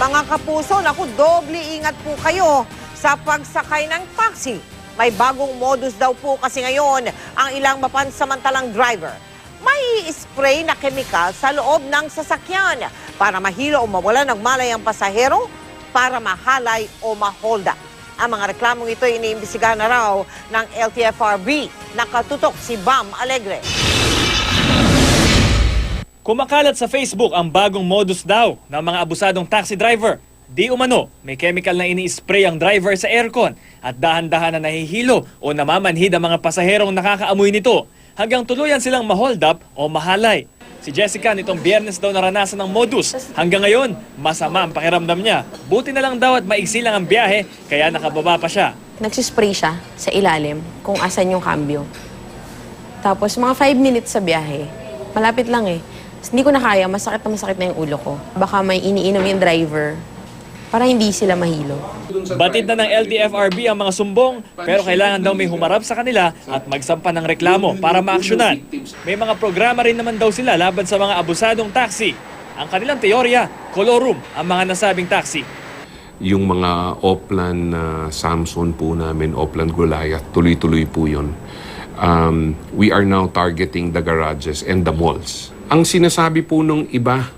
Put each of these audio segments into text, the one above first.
Mga kapuso, naku, doble ingat po kayo sa pagsakay ng taxi. May bagong modus daw po kasi ngayon ang ilang mapansamantalang driver. May spray na kemikal sa loob ng sasakyan para mahilo o mawala ng malay ang pasahero para mahalay o maholda. Ang mga reklamong ito ay iniimbestigahan na raw ng LTFRB. Nakatutok si Bam Alegre. Kumakalat sa Facebook ang bagong modus daw ng mga abusadong taxi driver. Di umano, may chemical na ini-spray ang driver sa aircon at dahan-dahan na nahihilo o namamanhid ang mga pasaherong nakakaamoy nito hanggang tuluyan silang ma-hold up o mahalay. Si Jessica nitong biyernes daw naranasan ng modus. Hanggang ngayon, masama ang pakiramdam niya. Buti na lang daw at maiksi lang ang biyahe, kaya nakababa pa siya. nagsispray siya sa ilalim kung asan yung cambio. Tapos mga 5 minutes sa biyahe, malapit lang eh. Hindi ko na kaya, masakit na masakit na yung ulo ko. Baka may iniinom yung driver para hindi sila mahilo. Batid na ng LTFRB ang mga sumbong pero kailangan daw may humarap sa kanila at magsampa ng reklamo para maaksyonan. May mga programa rin naman daw sila laban sa mga abusadong taxi. Ang kanilang teorya, kolorum ang mga nasabing taxi. Yung mga Oplan na Samson po namin, Oplan Goliath, tuloy-tuloy po yun. Um, we are now targeting the garages and the malls. Ang sinasabi po nung iba,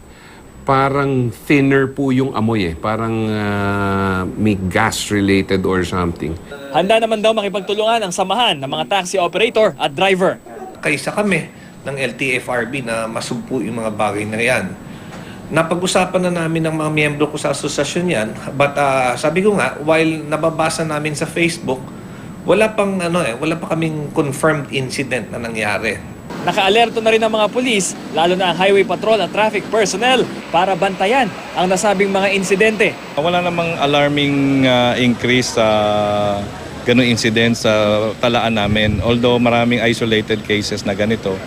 parang thinner po yung amoy eh. Parang ah, may gas-related or something. Handa naman daw makipagtulungan ang samahan ng mga taxi operator at driver. kaysa kami ng LTFRB na masugpo yung mga bagay na yan. Napag-usapan na namin ng mga miyembro ko sa asosasyon yan. But ah, sabi ko nga, while nababasa namin sa Facebook, wala pang ano eh, wala pa kaming confirmed incident na nangyari. Nakaalerto na rin ang mga pulis, lalo na ang highway patrol at traffic personnel para bantayan ang nasabing mga insidente. Wala namang alarming uh, increase sa ganung incident sa talaan namin. Although maraming isolated cases na ganito.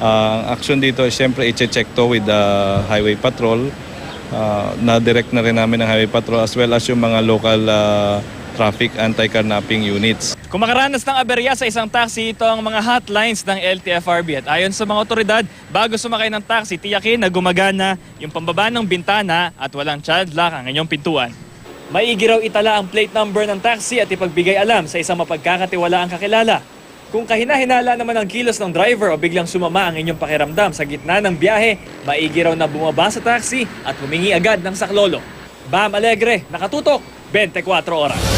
Uh, ang action dito, siyempre, i-check to with the highway patrol. Uh, na-direct na rin namin ng highway patrol as well as yung mga local uh, traffic anti-carnapping units. Kung makaranas ng aberya sa isang taxi, ito ang mga hotlines ng LTFRB. At ayon sa mga otoridad, bago sumakay ng taxi, tiyakin na gumagana yung pambaba ng bintana at walang child lock ang inyong pintuan. Maigi raw itala ang plate number ng taxi at ipagbigay alam sa isang mapagkakatiwala ang kakilala. Kung kahina-hinala naman ang kilos ng driver o biglang sumama ang inyong pakiramdam sa gitna ng biyahe, maigi raw na bumaba sa taxi at humingi agad ng saklolo. Bam Alegre, nakatutok, 24 oras.